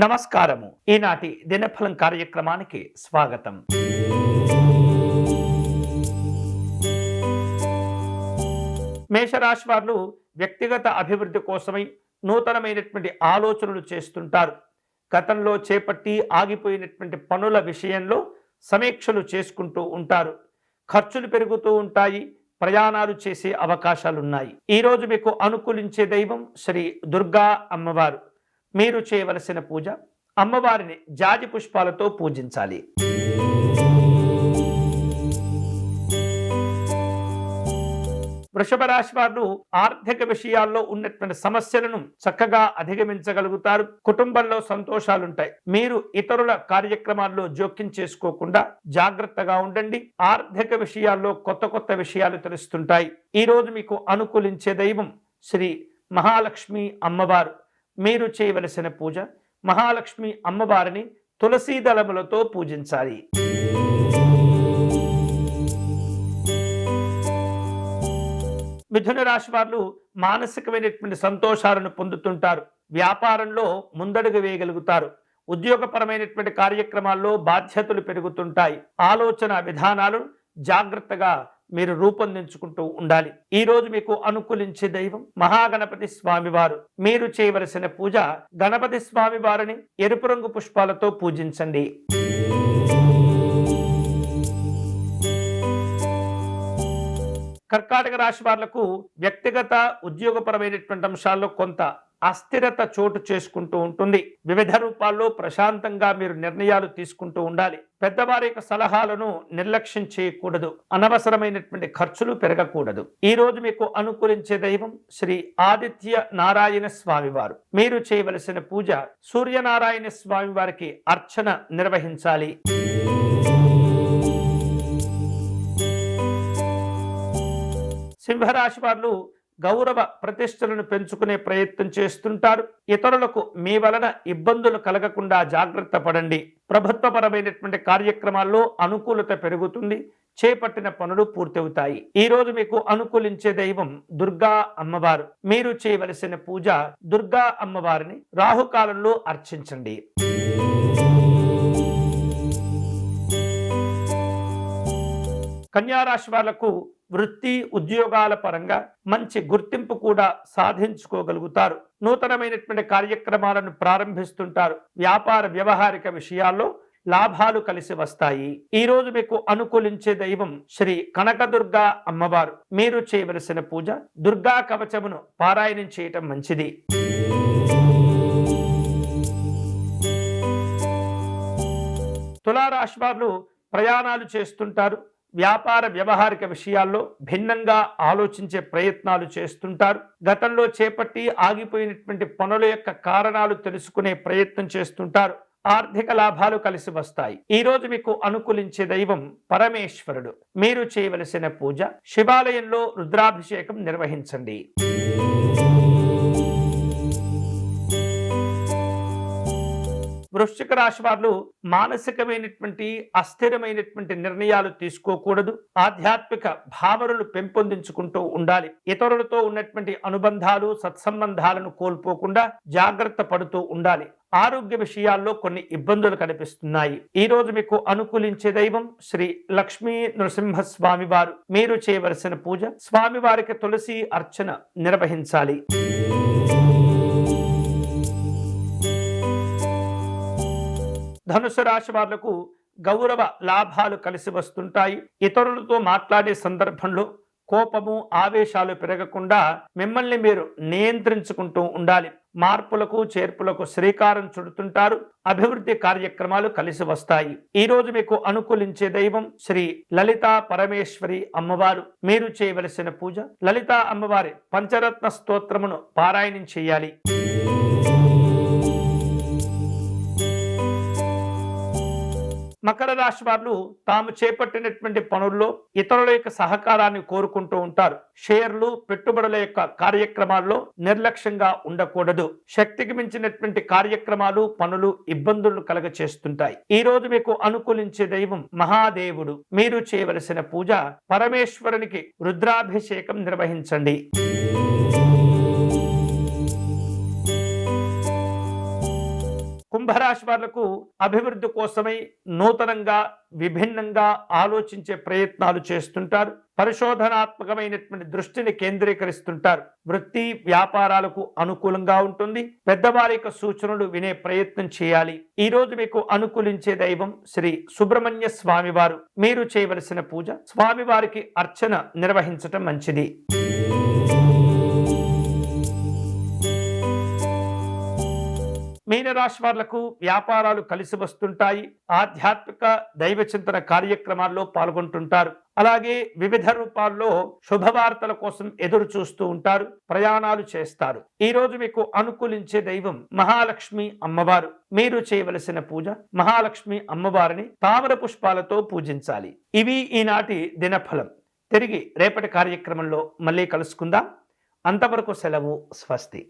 నమస్కారము. ఈనాటి దినఫలం కార్యక్రమానికి స్వాగతం. మేషరాశి వారు వ్యక్తిగత అభివృద్ధి కోసమై నూతనమైనటువంటి ఆలోచనలు చేస్తుంటారు. గతంలో చేపట్టి ఆగిపోయినటువంటి పనుల విషయంలో సమీక్షలు చేసుకుంటూ ఉంటారు. ఖర్చులు పెరుగుతూ ఉంటాయి. ప్రయాణాలు చేసే అవకాశాలు ఉన్నాయి ఈరోజు మీకు అనుకూలించే దైవం శ్రీ దుర్గా అమ్మవారు. మీరు చేయవలసిన పూజ అమ్మవారిని జాజి పుష్పాలతో పూజించాలి. వృషభ రాశి వారు ఆర్థిక విషయాల్లో ఉన్నటువంటి సమస్యలను చక్కగా అధిగమించగలుగుతారు. కుటుంబంలో సంతోషాలుంటాయి. మీరు ఇతరుల కార్యక్రమాల్లో జోక్యం చేసుకోకుండా జాగ్రత్తగా ఉండండి. ఆర్థిక విషయాల్లో కొత్త కొత్త విషయాలు తెలుస్తుంటాయి. ఈ రోజు మీకు అనుకూలించే దైవం శ్రీ మహాలక్ష్మి అమ్మవారు. మీరు చేయవలసిన పూజ మహాలక్ష్మి అమ్మవారిని తులసీ దళములతో పూజించాలి. మిథున రాశి వారు మానసికమైనటువంటి సంతోషాలను పొందుతుంటారు. వ్యాపారంలో ముందడుగు వేయగలుగుతారు. ఉద్యోగపరమైనటువంటి కార్యక్రమాల్లో బాధ్యతలు పెరుగుతుంటాయి. ఆలోచన విధానాలు జాగ్రత్తగా మీరు రూపొందించుకుంటూ ఉండాలి. ఈ రోజు మీకు అనుకూలించే దైవం మహాగణపతి స్వామివారు. మీరు చేయవలసిన పూజ గణపతి స్వామి వారిని ఎరుపు రంగు పుష్పాలతో పూజించండి. కర్కాటక రాశి వాళ్ళకు వ్యక్తిగత ఉద్యోగపరమైనటువంటి అంశాల్లో కొంత అస్థిరత చోటు చేసుకుంటూ ఉంటుంది. వివిధ రూపాల్లో ప్రశాంతంగా మీరు నిర్ణయాలు తీసుకుంటూ ఉండాలి. పెద్దవారి యొక్క సలహాలను నిర్లక్ష్యం చేయకూడదు. అనవసరమైనటువంటి ఖర్చులు పెరగకూడదు. ఈ రోజు మీకు అనుకూలించే దైవం శ్రీ ఆదిత్య నారాయణ స్వామి వారు మీరు చేయవలసిన పూజ సూర్యనారాయణ స్వామి వారికి అర్చన నిర్వహించాలి. సింహరాశి వారు గౌరవ ప్రతిష్టలను పెంచుకునే ప్రయత్నం చేస్తుంటారు. ఇతరులకు మీ వలన ఇబ్బందులు కలగకుండా జాగ్రత్త పడండి. ప్రభుత్వపరమైనటువంటి కార్యక్రమాల్లో అనుకూలత పెరుగుతుంది. చేపట్టిన పనులు పూర్తవుతాయి. ఈ రోజు మీకు అనుకూలించే దైవం దుర్గా అమ్మవారు. మీరు చేయవలసిన పూజ దుర్గా అమ్మవారిని రాహుకాలంలో అర్చించండి. కన్యారాశి వాళ్ళకు వృత్తి ఉద్యోగాల పరంగా మంచి గుర్తింపు కూడా సాధించుకోగలుగుతారు. నూతనమైనటువంటి కార్యక్రమాలను ప్రారంభిస్తుంటారు. వ్యాపార వ్యవహారిక విషయాల్లో లాభాలు కలిసి వస్తాయి. ఈ రోజు మీకు అనుకూలించే దైవం శ్రీ కనకదుర్గా అమ్మవారు. మీరు చేయవలసిన పూజ దుర్గా కవచమును పారాయణం చేయటం మంచిది. తులారాశి వారు ప్రయాణాలు చేస్తుంటారు. వ్యాపార వ్యవహారిక విషయాల్లో భిన్నంగా ఆలోచించే ప్రయత్నాలు చేస్తుంటారు. గతంలో చేపట్టి ఆగిపోయినటువంటి పనుల యొక్క కారణాలు తెలుసుకునే ప్రయత్నం చేస్తుంటారు. ఆర్థిక లాభాలు కలిసి వస్తాయి. ఈ రోజు మీకు అనుకూలించే దైవం పరమేశ్వరుడు. మీరు చేయవలసిన పూజ శివాలయంలో రుద్రాభిషేకం నిర్వహించండి. వృశ్చిక రాశి వారు మానసికమైనటువంటి అస్థిరమైనటువంటి నిర్ణయాలు తీసుకోకూడదు. ఆధ్యాత్మిక భావనలు పెంపొందించుకుంటూ ఉండాలి. ఇతరులతో ఉన్నటువంటి అనుబంధాలు సత్సంబంధాలను కోల్పోకుండా జాగ్రత్త పడుతూ ఉండాలి. ఆరోగ్య విషయాల్లో కొన్ని ఇబ్బందులు కనిపిస్తున్నాయి. ఈ రోజు మీకు అనుకూలించే దైవం శ్రీ లక్ష్మీ నృసింహస్వామి వారు. మీరు చేయవలసిన పూజ స్వామివారికి తులసి అర్చన నిర్వహించాలి. ధనుసు రాశి వాళ్ళకు గౌరవ లాభాలు కలిసి వస్తుంటాయి. ఇతరులతో మాట్లాడే సందర్భంలో కోపము ఆవేశాలు పెరగకుండా మిమ్మల్ని మీరు నియంత్రించుకుంటూ ఉండాలి. మార్పులకు చేర్పులకు శ్రీకారం చుడుతుంటారు. అభివృద్ధి కార్యక్రమాలు కలిసి వస్తాయి. ఈ రోజు మీకు అనుకూలించే దైవం శ్రీ లలిత పరమేశ్వరి అమ్మవారు. మీరు చేయవలసిన పూజ లలిత అమ్మవారి పంచరత్న స్తోత్రమును పారాయణం చేయాలి. మకర రాశి వారు తాము చేపట్టినటువంటి పనుల్లో ఇతరుల యొక్క సహకారాన్ని కోరుకుంటూ ఉంటారు. షేర్లు పెట్టుబడుల యొక్క కార్యక్రమాల్లో నిర్లక్ష్యంగా ఉండకూడదు. శక్తికి మించినటువంటి కార్యక్రమాలు పనులు ఇబ్బందులను కలగ చేస్తుంటాయి ఈ రోజు మీకు అనుకూలించే దైవం మహాదేవుడు. మీరు చేయవలసిన పూజ పరమేశ్వరునికి రుద్రాభిషేకం నిర్వహించండి. కుంభరాశి వాళ్ళకు అభివృద్ధి కోసమై నూతనంగా విభిన్నంగా ఆలోచించే ప్రయత్నాలు చేస్తుంటారు. పరిశోధనాత్మకమైనటువంటి దృష్టిని కేంద్రీకరిస్తుంటారు. వృత్తి వ్యాపారాలకు అనుకూలంగా ఉంటుంది. పెద్దవారి యొక్క సూచనలు వినే ప్రయత్నం చేయాలి. ఈ రోజు మీకు అనుకూలించే దైవం శ్రీ సుబ్రహ్మణ్య స్వామివారు. మీరు చేయవలసిన పూజ స్వామివారికి అర్చన నిర్వహించటం మంచిది. మీనరాశి వాళ్ళకు వ్యాపారాలు కలిసి వస్తుంటాయి. ఆధ్యాత్మిక దైవ చింతన కార్యక్రమాల్లో పాల్గొంటుంటారు. అలాగే వివిధ రూపాల్లో శుభవార్తల కోసం ఎదురు చూస్తూ ఉంటారు. ప్రయాణాలు చేస్తారు. ఈ రోజు మీకు అనుకూలించే దైవం మహాలక్ష్మి అమ్మవారు. మీరు చేయవలసిన పూజ మహాలక్ష్మి అమ్మవారిని తామర పుష్పాలతో పూజించాలి. ఇవి ఈనాటి దినఫలం. తిరిగి రేపటి కార్యక్రమంలో మళ్ళీ కలుసుకుందాం. అంతవరకు సెలవు స్వస్తి.